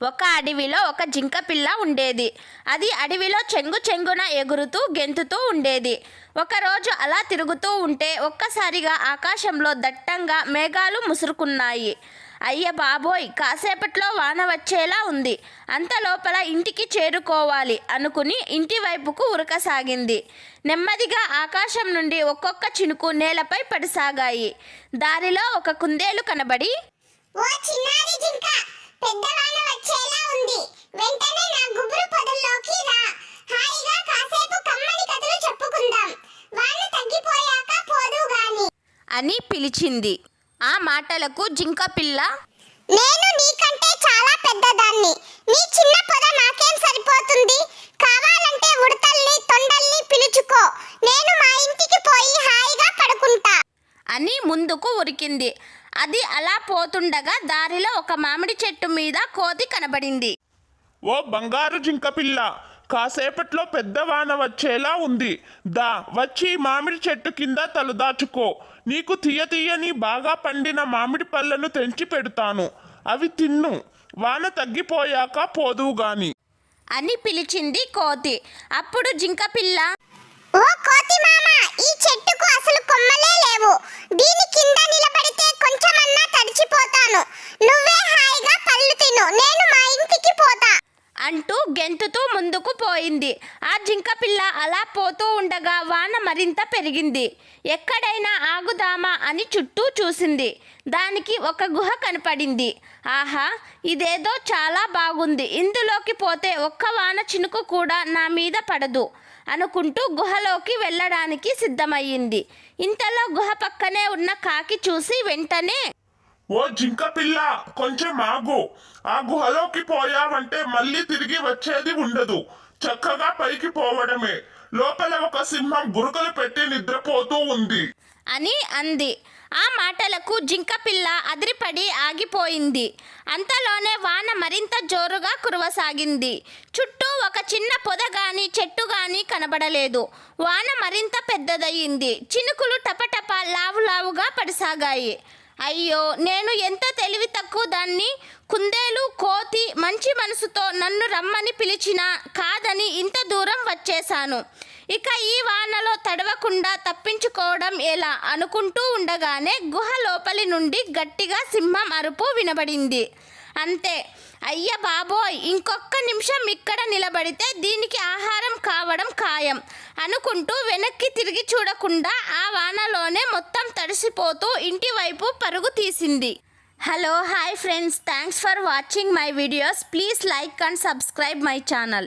ఒక అడవిలో ఒక జింక పిల్ల ఉండేది. అది అడవిలో చెంగు చెంగున ఎగురుతూ గెంతుతూ ఉండేది. ఒకరోజు అలా తిరుగుతూ ఉంటే ఒక్కసారిగా ఆకాశంలో దట్టంగా మేఘాలు ముసురుకున్నాయి. అయ్య బాబోయ్ కాసేపట్లో వాన వచ్చేలా ఉంది. అంత లోపల ఇంటికి చేరుకోవాలి అనుకుని ఇంటి వైపుకు ఉరకసాగింది. నెమ్మదిగా ఆకాశం నుండి ఒక్కొక్క చినుకు నేలపై పడిసాగాయి. దారిలో ఒక కుందేలు కనబడి ఓ చిన్నా జింక పెద్ద వాన వచ్చేలా ఉంది వెంటనే నా గుబురు పొదల్లోకి రా హాయిగా కాసేపు కమ్మని కథలు చెప్పుకుందాం వాన తగ్గిపోయాక పోదు గాని అని పిలిచింది. ఆ మాటలకు జింక పిల్ల నేను నీకంటే చాలా పెద్దదాన్ని. నీ చిన్న పొద నాకేం సరిపోతుంది? కావాలంటే ఉడతల్ని తొండల్ని పిలుచుకో. నేను మా ఇంటికి పోయి హాయిగా పడుకుంటా. అని ముందుకు ఉరికింది. అది అలా పోతుండగా దారిలో ఒక మామిడి చెట్టు మీద కోతి కనబడింది. ఓ బంగారు జింక పిల్ల కాసేపట్లో పెద్ద వాన వచ్చేలా ఉంది. దా వచ్చి మామిడి చెట్టు కింద తలదాచుకో. నీకు తీయ తీయని బాగా పండిన మామిడి పళ్ళను తెంచి పెడతాను. అవి తిన్ను. వాన తగ్గిపోయాక పోదువు గాని. అని పిలిచింది కోతి. అప్పుడు జింక పిల్ల ఓ కోతి మామ ఈ చెట్టుకు అసలు కొమ్మలే లేవు. దీని కింద నిలబడితే కొంచెమన్నా తడిచిపోతాను నువ్వే హాయిగా పళ్ళు తిను నేను మా ఇంటికి పోతా అంటూ గెంతుతూ ముందుకు పోయింది. ఆ జింక పిల్ల అలా పోతూ ఉండగా వాన మరింత పెరిగింది. ఎక్కడైనా ఆగుదామా అని చుట్టూ చూసింది. దానికి ఒక గుహ కనపడింది. ఆహా ఇదేదో చాలా బాగుంది. ఇందులోకి పోతే ఒక్క వాన చినుకు కూడా నా మీద పడదు అనుకుంటూ గుహలోకి వెళ్ళడానికి సిద్ధమయ్యింది. ఇంతలో గుహ పక్కనే ఉన్న కాకి చూసి వెంటనే ఓ జింక పిల్ల కొంచెం ఆగు. ఆ గుహలోకి పోయావంటే మళ్ళీ తిరిగి వచ్చేది ఉండదు. చక్కగా పైకి పోవడమే. లోపల ఒక సింహం గురుకలు పెట్టి నిద్రపోతూ ఉంది. అని అంది. ఆ మాటలకు జింక పిల్ల అదిరిపడి ఆగిపోయింది. అంతలోనే వాన మరింత జోరుగా కురవసాగింది. చుట్టూ ఒక చిన్న పొద గాని చెట్టు గాని కనబడలేదు. వాన మరింత పెద్దదయ్యింది. చినుకులు టపటప లావు లావుగా పడిసాగాయి. అయ్యో నేను ఎంత తెలివి తక్కువ దాన్ని? కుందేలు కోతి మంచి మనసుతో నన్ను రమ్మని పిలిచినా కాదని ఇంత దూరం వచ్చేశాను. ఇక ఈ వానలో తడవకుండా తప్పించుకోవడం ఎలా అనుకుంటూ ఉండగానే గుహ లోపలి నుండి గట్టిగా సింహం అరుపు వినబడింది. అంతే. అయ్య బాబోయ్ ఇంకొక నిమిషం ఇక్కడ నిలబడితే దీనికి ఆహారం కావడం ఖాయం అనుకుంటూ వెనక్కి తిరిగి చూడకుండా ఆ వానలోనే మొత్తం తడిసిపోతూ ఇంటి వైపు పరుగు తీసింది. Hello hi friends. Thanks for watching my videos. Please like and subscribe my channel.